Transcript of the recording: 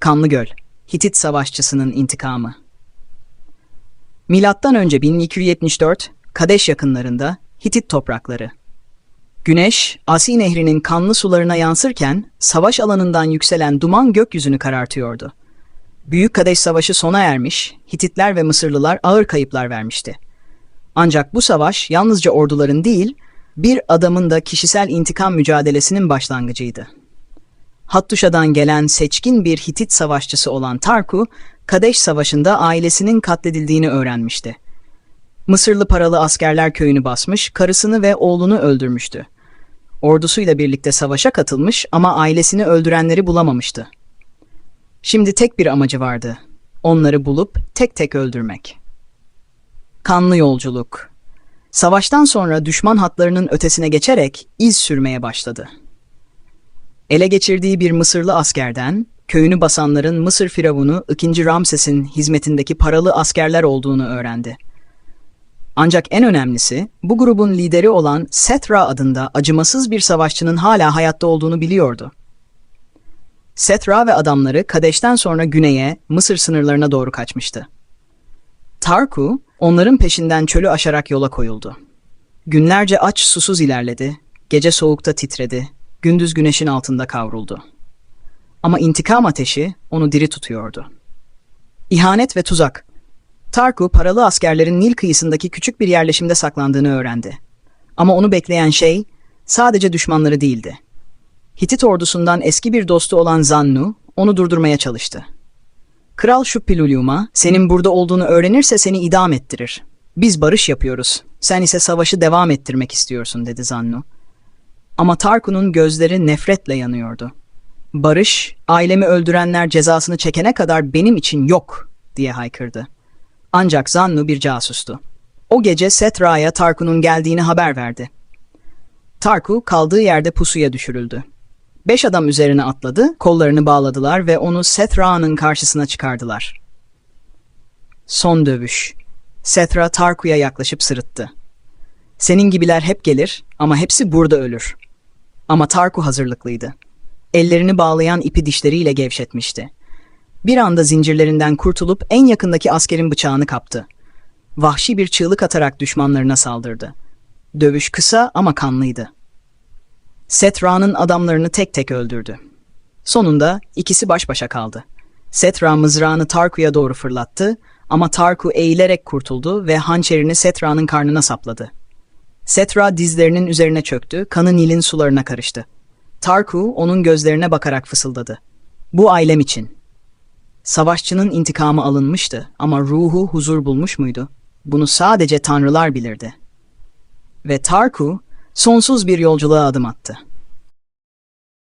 Kanlı Göl, Hitit savaşçısının intikamı. Milattan önce 1274, Kadeş yakınlarında Hitit toprakları. Güneş, Asi Nehri'nin kanlı sularına yansırken savaş alanından yükselen duman gökyüzünü karartıyordu. Büyük Kadeş Savaşı sona ermiş, Hititler ve Mısırlılar ağır kayıplar vermişti. Ancak bu savaş yalnızca orduların değil, bir adamın da kişisel intikam mücadelesinin başlangıcıydı. Hattuşa'dan gelen seçkin bir Hitit savaşçısı olan Tarku, Kadeş Savaşı'nda ailesinin katledildiğini öğrenmişti. Mısırlı paralı askerler köyünü basmış, karısını ve oğlunu öldürmüştü. Ordusuyla birlikte savaşa katılmış ama ailesini öldürenleri bulamamıştı. Şimdi tek bir amacı vardı. Onları bulup tek tek öldürmek. Kanlı yolculuk. Savaştan sonra düşman hatlarının ötesine geçerek iz sürmeye başladı. Ele geçirdiği bir Mısırlı askerden, köyünü basanların Mısır firavunu 2. Ramses'in hizmetindeki paralı askerler olduğunu öğrendi. Ancak en önemlisi, bu grubun lideri olan Setra adında acımasız bir savaşçının hala hayatta olduğunu biliyordu. Setra ve adamları Kadeş'ten sonra güneye, Mısır sınırlarına doğru kaçmıştı. Tarku, onların peşinden çölü aşarak yola koyuldu. Günlerce aç susuz ilerledi, gece soğukta titredi, gündüz güneşin altında kavruldu. Ama intikam ateşi onu diri tutuyordu. İhanet ve tuzak. Tarku paralı askerlerin Nil kıyısındaki küçük bir yerleşimde saklandığını öğrendi. Ama onu bekleyen şey sadece düşmanları değildi. Hitit ordusundan eski bir dostu olan Zannu onu durdurmaya çalıştı. Kral Şuppilulium'a senin burada olduğunu öğrenirse seni idam ettirir. Biz barış yapıyoruz. Sen ise savaşı devam ettirmek istiyorsun dedi Zannu. Ama Tarku'nun gözleri nefretle yanıyordu. Barış, ailemi öldürenler cezasını çekene kadar benim için yok diye haykırdı. Ancak Zannu bir casustu. O gece Setra'ya Tarku'nun geldiğini haber verdi. Tarku kaldığı yerde pusuya düşürüldü. Beş adam üzerine atladı, kollarını bağladılar ve onu Setra'nın karşısına çıkardılar. Son dövüş. Setra Tarku'ya yaklaşıp sırıttı. Senin gibiler hep gelir ama hepsi burada ölür. Ama Tarku hazırlıklıydı. Ellerini bağlayan ipi dişleriyle gevşetmişti. Bir anda zincirlerinden kurtulup en yakındaki askerin bıçağını kaptı. Vahşi bir çığlık atarak düşmanlarına saldırdı. Dövüş kısa ama kanlıydı. Setra'nın adamlarını tek tek öldürdü. Sonunda ikisi baş başa kaldı. Setra mızrağını Tarku'ya doğru fırlattı ama Tarku eğilerek kurtuldu ve hançerini Setra'nın karnına sapladı. Setra dizlerinin üzerine çöktü, kanı Nil'in sularına karıştı. Tarku onun gözlerine bakarak fısıldadı. Bu ailem için. Savaşçının intikamı alınmıştı ama ruhu huzur bulmuş muydu? Bunu sadece tanrılar bilirdi. Ve Tarku sonsuz bir yolculuğa adım attı.